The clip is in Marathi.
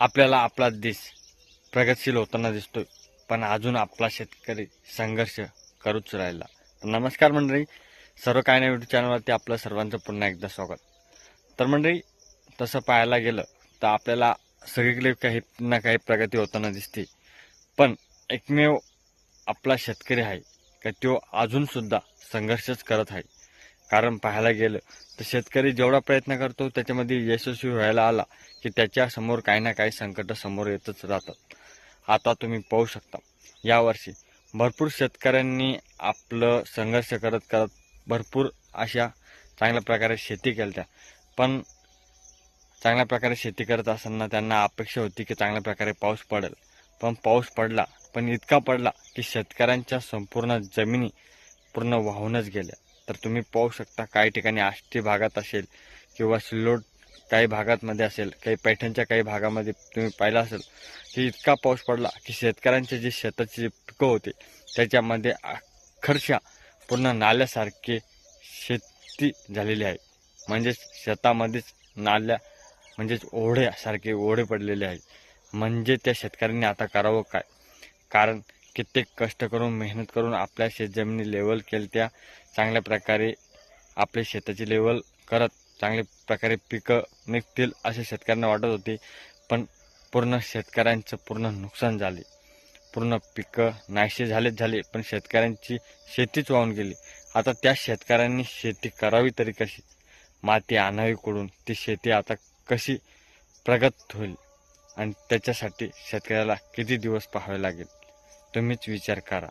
आपल्याला आपला देश प्रगतशील होताना दिसतोय. पण अजून आपला शेतकरी संघर्ष करूच राहिला. तर नमस्कार मंडळी. सर्व काय नाही युट्यूब चॅनलवरती आपलं सर्वांचं पुन्हा एकदा स्वागत. तर मंडळी तसं पाहायला गेलं तर आपल्याला सगळीकडे काही ना काही प्रगती होताना दिसते. पण एकमेव आपला शेतकरी आहे का तो अजूनसुद्धा संघर्षच करत आहे. कारण पाहायला गेलं तर शेतकरी जेवढा प्रयत्न करतो त्याच्यामध्ये यशस्वी व्हायला आला की त्याच्यासमोर काही ना काही संकट समोर येतच राहतात. आता तुम्ही पाहू शकता यावर्षी भरपूर शेतकऱ्यांनी आपलं संघर्ष करत करत भरपूर अशा चांगल्या प्रकारे शेती केल्या पण चांगल्या प्रकारे शेती करत असताना त्यांना अपेक्षा होती की चांगल्या प्रकारे पाऊस पडेल. पण पाऊस पडला पण इतका पडला की शेतकऱ्यांच्या संपूर्ण जमिनी पूर्ण वाहूनच गेल्या. तर तुम्ही पाहू शकता काही ठिकाणी आष्टी भागात असेल किंवा सिल्लोड काही भागातमध्ये असेल काही पैठणच्या काही भागामध्ये तुम्ही पाहिलं असेल की इतका पाऊस पडला की शेतकऱ्यांचे जे शेताची पिकं होते त्याच्यामध्ये अक्षरशः पूर्ण नाल्यासारखे शेती झालेली आहे. म्हणजेच शेतामध्येच नाल्या म्हणजेच ओढ्यासारखे ओढे पडलेले आहे. म्हणजे त्या शेतकऱ्यांनी आता करावं काय? कारण कित्येक कष्ट करून मेहनत करून आपल्या शेतजमिनी लेवल केल्या त्या चांगल्या प्रकारे आपल्या शेताची लेवल करत चांगल्या प्रकारे पिकं निघतील असे शेतकऱ्यांना वाटत होते. पण पूर्ण शेतकऱ्यांचं पूर्ण नुकसान झाले. पूर्ण पिकं नाहीसे झालेच झाले पण शेतकऱ्यांची शेतीच वाहून गेली. आता त्या शेतकऱ्यांनी शेती करावी तरी कशी? माती आणावी कुठून? ती शेती आता कशी प्रगत होईल? आणि त्याच्यासाठी शेतकऱ्याला किती दिवस पाहावे लागेल? तुम्हीच विचार करा.